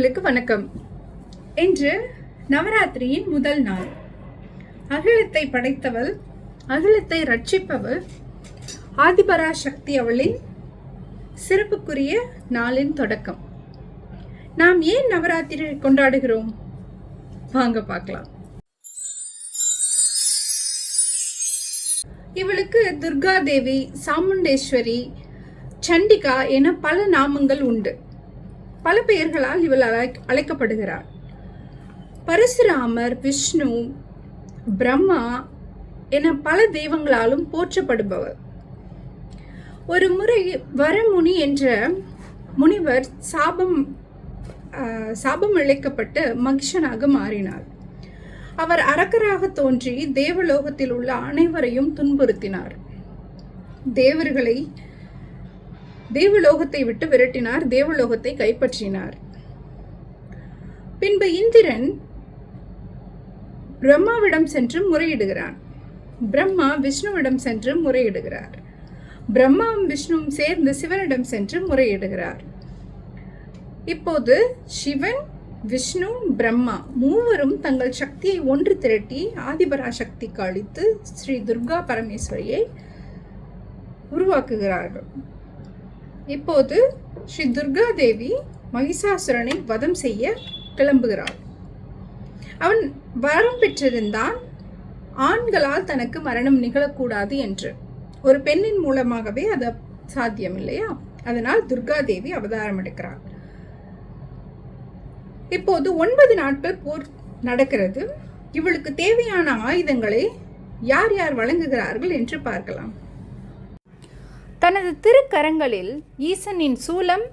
நேயர்களுக்கு வணக்கம். இன்று நவராத்திரியின் முதல் நாள். அகிலத்தை படைத்தவள் அகிலத்தை ரட்சிப்பவள் ஆதிபரா சக்தி அவளின் சிறப்புக்குரிய நாளின் தொடக்கம். நாம் ஏன் நவராத்திரி கொண்டாடுகிறோம்? வாங்க பார்க்கலாம். இவளுக்கு துர்கா தேவி சாமுண்டேஸ்வரி சண்டிகா என பல நாமங்கள் உண்டு. பல பெயர்களால் இவள் அழைக்கப்படுகிறார் பரசுராமர் விஷ்ணு பிரம்மா என பல தெய்வங்களாலும் போற்றப்படுபவர். ஒரு முறை வரமுனி என்ற முனிவர் சாபம் சாபம் இழைக்கப்பட்டு மகிஷனாக மாறினார். அவர் அரக்கராக தோன்றி தேவலோகத்தில் உள்ள அனைவரையும் துன்புறுத்தினார். தேவர்களை தேவலோகத்தை விட்டு விரட்டினார் தேவலோகத்தை கைப்பற்றினார். பின்பு இந்திரன் பிரம்மாவிடம் சென்று முறையிடுகிறான். பிரம்மா விஷ்ணுவிடம் சென்று முறையிடுகிறார். பிரம்மாவும் விஷ்ணுவும் சேர்ந்து சிவனிடம் சென்று முறையிடுகிறார். இப்போது சிவன் விஷ்ணு பிரம்மா மூவரும் தங்கள் சக்தியை ஒன்று திரட்டி ஆதிபராசக்திக்கு அளித்து ஸ்ரீ துர்கா பரமேஸ்வரியை உருவாக்குகிறார்கள். இப்போது ஸ்ரீ துர்கா தேவி மகிஷாசுரனை வதம் செய்ய கிளம்புகிறாள். அவன் வரம் பெற்றிருந்தான். ஆண்களால் தனக்கு மரணம் நிகழக்கூடாது என்று. ஒரு பெண்ணின் மூலமாகவே அது சாத்தியம் இல்லையா அதனால் துர்கா தேவி அவதாரம் எடுக்கிறாள். இப்போது ஒன்பது நாட்கள் போர் நடக்கிறது. இவளுக்கு தேவையான ஆயுதங்களை யார் யார் வழங்குகிறார்கள் என்று பார்க்கலாம். தனது திருக்கரங்களில் ஈசனின் சூலம்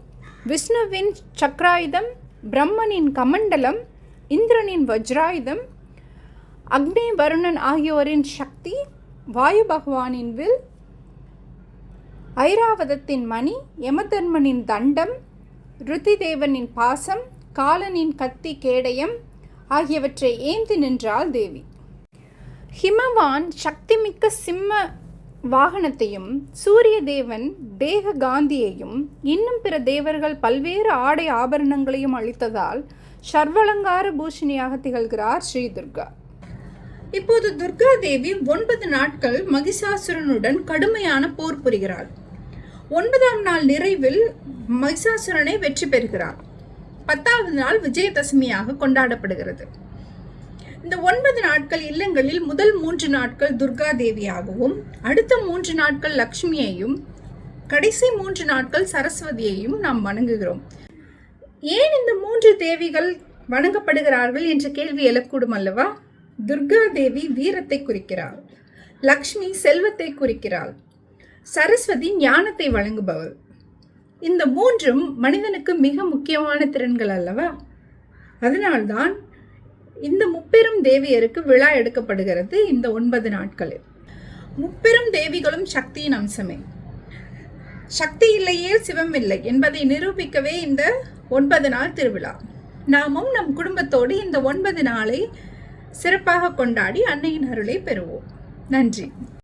விஷ்ணுவின் சக்கராயுதம் பிரம்மனின் கமண்டலம் இந்திரனின் வஜ்ராயுதம் அக்னி வருணன் ஆகியோரின் சக்தி வாயு பகவானின் வில் ஐராவதத்தின் மணி யமதர்மனின் தண்டம் ருத்திதேவனின் பாசம் காலனின் கத்தி கேடயம் ஆகியவற்றை ஏந்தி நின்றாள் தேவி. ஹிமவான் சக்திமிக்க சிம்ம வாகனத்தையும் சூரிய தேவன் தேக காந்தியையும் இன்னும் பிற தேவர்கள் பல்வேறு ஆடை ஆபரணங்களையும் அளித்ததால் சர்வலங்கார பூஷணியாக திகழ்கிறார் ஸ்ரீ துர்கா இப்போது துர்கா தேவி ஒன்பது நாட்கள் மகிஷாசுரனுடன் கடுமையான போர் புரிகிறாள். ஒன்பதாம் நாள் நிறைவில் மகிஷாசுரனை வெற்றி பெறுகிறார். பத்தாவது நாள் விஜயதசமியாக கொண்டாடப்படுகிறது. இந்த ஒன்பது நாட்கள் இல்லங்களில் முதல் மூன்று நாட்கள் துர்கா தேவியாகவும் அடுத்த மூன்று நாட்கள் லக்ஷ்மியையும் கடைசி மூன்று நாட்கள் சரஸ்வதியையும் நாம் வணங்குகிறோம். ஏன் இந்த மூன்று தேவிகள் வணங்கப்படுகிறார்கள் என்ற கேள்வி எழக்கூடும் அல்லவா? துர்கா தேவி வீரத்தை குறிக்கிறாள். லக்ஷ்மி செல்வத்தை குறிக்கிறாள். சரஸ்வதி ஞானத்தை வழங்குபவள். இந்த மூன்றும் மனிதனுக்கு மிக முக்கியமான திறன்கள் அல்லவா? அதனால்தான் இந்த முப்பெரும் தேவியருக்கு விழா எடுக்கப்படுகிறது இந்த ஒன்பது நாட்களில். முப்பெரும் தேவிகளும் சக்தியின் அம்சமே. சக்தி இல்லையே சிவம் இல்லை என்பதை நிரூபிக்கவே இந்த ஒன்பது நாள் திருவிழா. நாமும் நம் குடும்பத்தோடு இந்த ஒன்பது நாளை சிறப்பாக கொண்டாடி அன்னையின் அருளை பெறுவோம். நன்றி.